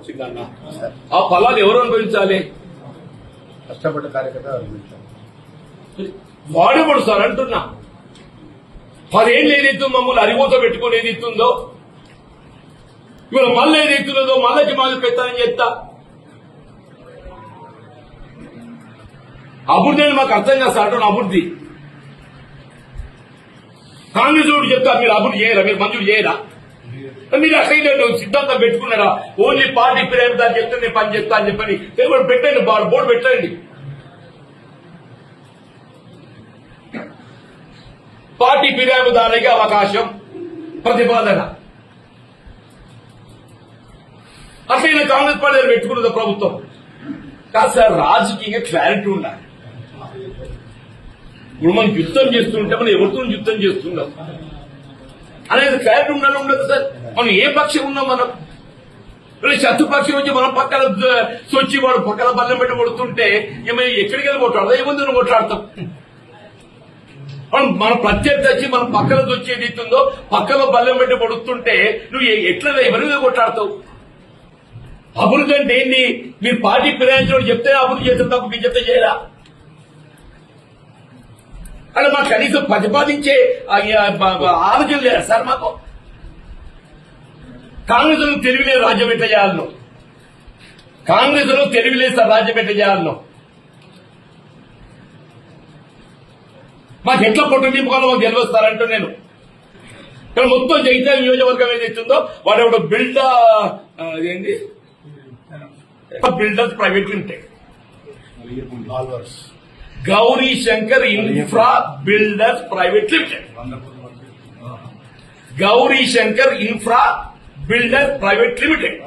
వచ్చిందన్న ఆ ఫలాలు ఎవరు అనుభవించాలి? కష్టపడ్డ కార్యకర్త. వాడేవాడు సార్ అంటున్నా. పదేళ్ళు ఏదైతే మమ్మల్ని అరిగోతో పెట్టుకుని ఏది ఇస్తుందో ఇవాళ మళ్ళీ ఏది ఇస్తున్నదో మళ్ళీ పెత్తానని చెప్తా అభివృద్ధి అని మాకు అర్థం కాదు సార్ అంటున్నా అభివృద్ధి కాంగ్రెస్ చెప్తా మీరు అభివృద్ధి చేయరా మీరు మంజూరు చేయరా? మీరు అసలు సిద్ధాంతం పెట్టుకున్నారా? ఓన్లీ పార్టీ ఫిర్యాదు దాన్ని చెప్తే నేను పని చేస్తా అని చెప్పని. తెలుగు పెట్టండి బోర్డు పెట్టండి. పార్టీ ఫిర్యాదుదారులకి అవకాశం ప్రతిపాదన. అసలు కాంగ్రెస్ పార్టీ పెట్టుకున్నది ప్రభుత్వం. కాదు రాజకీయ రాజకీయంగా క్లారిటీ ఉండాలి. ఇప్పుడు మనం యుద్ధం చేస్తుంటే మనం ఎవరితో యుద్ధం చేస్తున్నాం అనేది క్లారిటీ ఉండాలి ఉండదు సార్. మనం ఏ పక్షం ఉన్నాం మనం. శత్రుపక్షం వచ్చి మనం పక్కన సొచ్చి వాడు పక్కన బల్లెం పెట్టి కొడుతుంటే ఏమైనా ఎక్కడికి వెళ్ళి కొట్టాడు ఏ కొట్లాడతాం మనం మన ప్రత్యర్థి వచ్చి మనం పక్కన వచ్చేది ఉందో పక్కన బల్లెం పెట్టి కొడుతుంటే నువ్వు ఎట్లా ఎవరి మీద కొట్లాడతావు? అభివృద్ధి అంటే ఏంటి మీరు పార్టీ ఫిరాయించడం చెప్తే అభివృద్ధి చేస్తే తప్ప మీరు చెప్తే చేయరా? అంటే మాకు కనీసం ప్రతిపాదించే ఆలోచన లేదు సార్ మాకు కాంగ్రెస్లో తెలివిలేదు రాజ్యం ఎట్లా చేయాలను కాంగ్రెస్లో తెలివిలేదు సార్ రాజ్యం ఎట్లా చేయాలను మాకు ఎట్లా పొట్టు నింపుకోవాలో మాకు తెలియస్తారంటూ నేను. ఇక్కడ మొత్తం జగిత్యాల నియోజకవర్గం ఏదైతుందో వాడు ఒక బిల్డా అదేంటి బిల్డర్స్ ప్రైవేట్ ఉంటాయి. ఆల్వర్స్ Gauri Shankar infra builders private limited Gauri Shankar infra builder private limited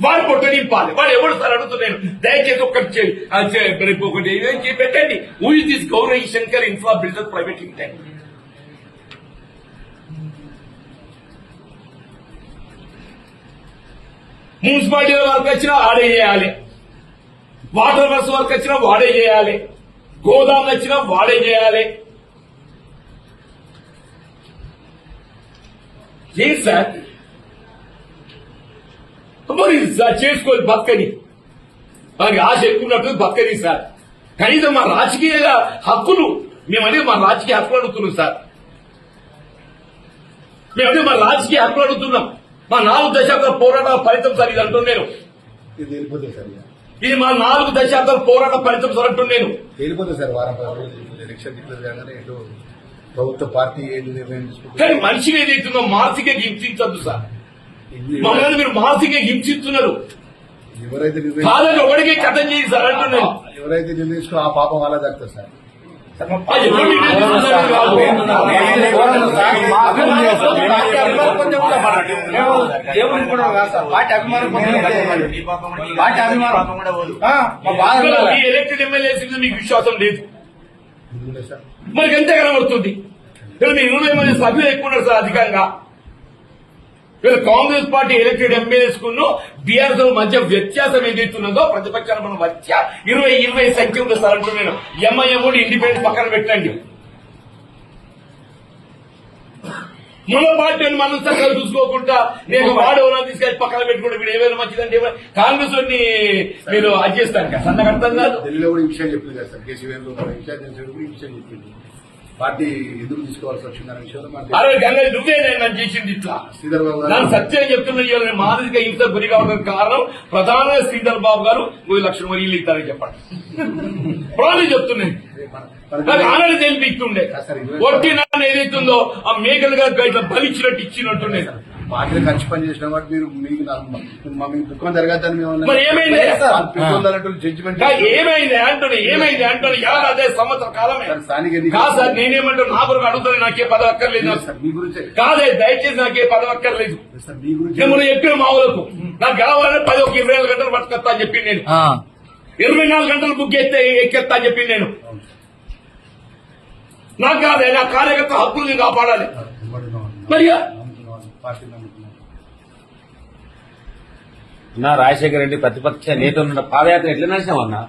వాడు పొట్ట నింపాలి వాడు ఎవడు సార్ అడుగుతున్నాను దయచేసి ఒకటి చే- ఆ చే- రేపు ఒకటి ఏదైనా చేసి పెట్టండి who is this Gauri Shankar infra builder private limited municipality వరకు వచ్చినా ఆడే చేయాలి. వాటర్ వర్క్స్ వరకు వచ్చినా వాడే చేయాలి. గోదాం వచ్చినా వాడే చేయాలి. ఏం సార్? మరి సార్ చేసుకోవాలి బక్కని మనకి ఆశ ఎక్కున్నట్టు బక్కని సార్. కనీసం మా రాజకీయ హక్కులు మేమనే మా రాజకీయ హక్కులు అడుగుతున్నాం సార్. మేమనే మా రాజకీయ హక్కులు అడుగుతున్నాం. మా నాలుగు దశాబ్దాల పోరాట ఫలితం సార్ ఇది అంటున్నాను నేను ఇది మా నాలుగు దశాబ్దాల పోరాట ఫలితం సార్ అంటున్నాను నేను సార్ వారం. ఎలక్షన్ డిక్లేర్ కాగానే ప్రభుత్వ పార్టీ ఏది నిర్ణయం కానీ మనిషిని ఏదైతుందో మానసిక హింసించద్దు సార్. మమ్మల్ని మీరు మానసిక హింసిస్తున్నారు. ఎవరైతే కాదని ఒకటికే కథం చేయి సార్ అంటున్నాను. ఎవరైతే నిర్ణయిస్తూ ఆ పాపం అలా దక్కుతుంది సార్. కూడా కాదు సార్ పార్టీ అభిమానం పార్టీ అభిమానం. ఆ, మా బాధ ఇక్కడ ఉండాలి. మీ ఎలక్టెడ్ ఎమ్మెల్యేస్ మీద మీకు విశ్వాసం లేదు. మనకి ఎంత కనబడుతుంది? ఇక్కడ మీ ఇరవై మంది సభ్యులు ఎక్కువ ఉన్నారు సార్ అధికంగా. వీళ్ళు కాంగ్రెస్ పార్టీ ఎలక్టెడ్ ఎమ్మెల్యేస్ కును బీఆర్ఎస్ మధ్య వ్యత్యాసం ఏదైతున్నదో ప్రతిపక్షాలు మనం వచ్చా ఇరవై ఇరవై సంఖ్య ఉంది సార్ అంటున్నాను ఎంఐఎం కూడా ఇండిపెండెంట్ పక్కన పెట్టండి. మన పార్టీని మనం చక్కగా చూసుకోకుండా నేను వాడేవాళ్ళని తీసుకెళ్ళి పక్కన పెట్టుకుంటే వీడు ఏమైనా మంచిదంటే కాంగ్రెస్ వాడిని మీరు అది చేస్తాను కదా. సన్నగా అర్థం కాదు. ఢిల్లీలో కూడా ఈ విషయం చెప్పింది కదా sir. KC Venu Gopal incharge కూడా ఈ విషయం చెప్పింది. పార్టీ ఎందుకు తీసుకోవాల్సి వచ్చిందనే విషయంలో అరే గంగా నువ్వే నన్ను చేసింది ఇట్లా. శ్రీధర్ బాబు గారు సత్యం చెప్తున్నా ఇవాళ నేను మానసిక హింస గురి కావడానికి కారణం ప్రధానంగా శ్రీధర్ బాబు గారు మూడు లక్షల మరి ఇల్లు ఇస్తారని చెప్పండి. ప్రాణి చెప్తున్నాయి. ఆనని తెలిపిస్తుండే ఒట్టి నాన్న ఏదైతుందో ఆ మేకలుగా ఇట్లా బలిచ్చినట్టు ఇచ్చినట్టుండే. పార్టీలో ఖర్చు పని చేసిన వాటి మీరు మీకు నాకు- మా మీకు దుఃఖం జరగద్దని మేము మరి ఏమైంది? జడ్జిమెంట్ ఏమైంది అంటున్నా ఏమైంది అంటున్నా? ఎవరు అదే సంవత్సర కాలమే. సార్, స్థానిక నేనేమంటా నా కొరకు అడుగుతాను నాకే పదవి అక్కర్లేదు సార్ మీ గురించే. కాదే దయచేసి నాకే పదవి అక్కర్లేదు సార్ మీ గురించి చెప్పిన మా ఊళ్ళకు. నాకు కావాలంటే పది ఒక ఇరవై గంటలు పట్టుకొస్తా అని చెప్పి నేను. ఇరవై నాలుగు గంటలు బుక్ చేస్తే ఎక్కేస్తా అని చెప్పి నేను. నాకు కాదే నా కార్యకర్త హక్కుల్ని కాపాడాలి. మరి నా రాజశేఖర రెడ్డి ప్రతిపక్ష నేత ఉన్న పాదయాత్ర ఎట్లా నడిచినావన్నా